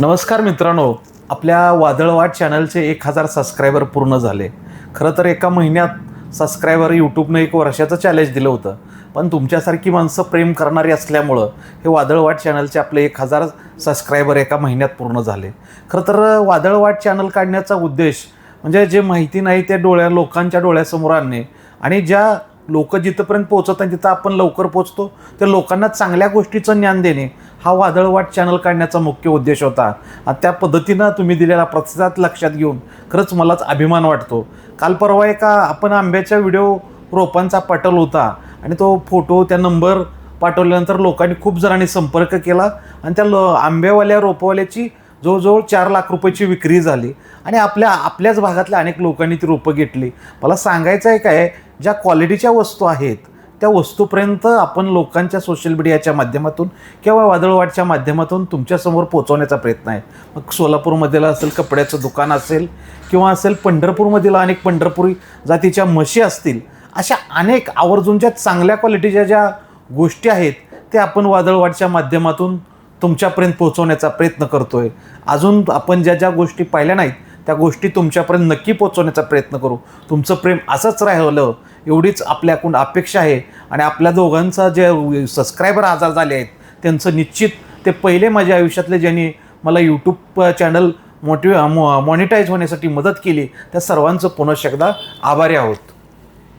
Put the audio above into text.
नमस्कार मित्रांनो आपल्या वादळवाट चॅनलचे एक हजार सबस्क्रायबर पूर्ण झाले. खरं तर एका महिन्यात सबस्क्रायबर यूट्यूबनं एक वर्षाचं चॅलेंज दिलं होतं. पण तुमच्यासारखी माणसं प्रेम करणारी असल्यामुळं हे वादळवाट चॅनलचे आपले एक हजार सबस्क्रायबर एका महिन्यात पूर्ण झाले. खरं तर वादळवाट चॅनल काढण्याचा उद्देश म्हणजे जे माहिती नाही ते डोळ्या लोकांच्या डोळ्यासमोर आणणे आणि ज्या लोक जिथंपर्यंत पोहोचत नाही तिथं आपण लवकर पोचतो तर लोकांना चांगल्या गोष्टीचं ज्ञान देणे हा वादळवाट चॅनल काढण्याचा मुख्य उद्देश होता. आणि त्या पद्धतीनं तुम्ही दिलेला प्रतिसाद लक्षात घेऊन खरंच मलाच अभिमान वाटतो. काल परवा एका आपण आंब्याच्या व्हिडिओ रोपांचा पाठवला होता आणि तो फोटो त्या नंबर पाठवल्यानंतर लोकांनी खूप जणांनी संपर्क केला आणि त्या ल आंब्यावाल्या रोपवाल्याची जवळजवळ चार लाख रुपयाची विक्री झाली आणि आपल्या आपल्याच भागातल्या अनेक लोकांनी ती रोपं घेतली. मला सांगायचं आहे काय ज्या क्वालिटीच्या वस्तू आहेत त्या वस्तूपर्यंत आपण लोकांच्या सोशल मीडियाच्या माध्यमातून किंवा वादळवाटच्या माध्यमातून तुमच्यासमोर पोहोचवण्याचा प्रयत्न आहे. मग सोलापूरमधील असेल कपड्याचं दुकान असेल किंवा असेल पंढरपूरमधील अनेक पंढरपुरी जातीच्या म्हशी असतील अशा अनेक आवर्जून ज्या चांगल्या क्वालिटीच्या ज्या गोष्टी आहेत त्या आपण वादळवाटच्या माध्यमातून तुमच्यापर्यंत पोहोचवण्याचा प्रयत्न करतोय. अजून आपण ज्या ज्या गोष्टी पाहिल्या नाहीत त्या गोष्टी तुमच्यापर्यंत नक्की पोहोचवण्याचा प्रयत्न करू. तुमचं प्रेम असंच राहिलं एवढीच आपल्याकडून अपेक्षा आहे आणि आपल्या दोघांचा जे सबस्क्रायबर आजार झाले आहेत त्यांचं निश्चित ते पहिले माझ्या आयुष्यातले ज्यांनी मला यूट्यूब चॅनल मोटिव मॉनिटाईज होण्यासाठी मदत केली त्या सर्वांचं पुनश्च एकदा आभारी आहोत.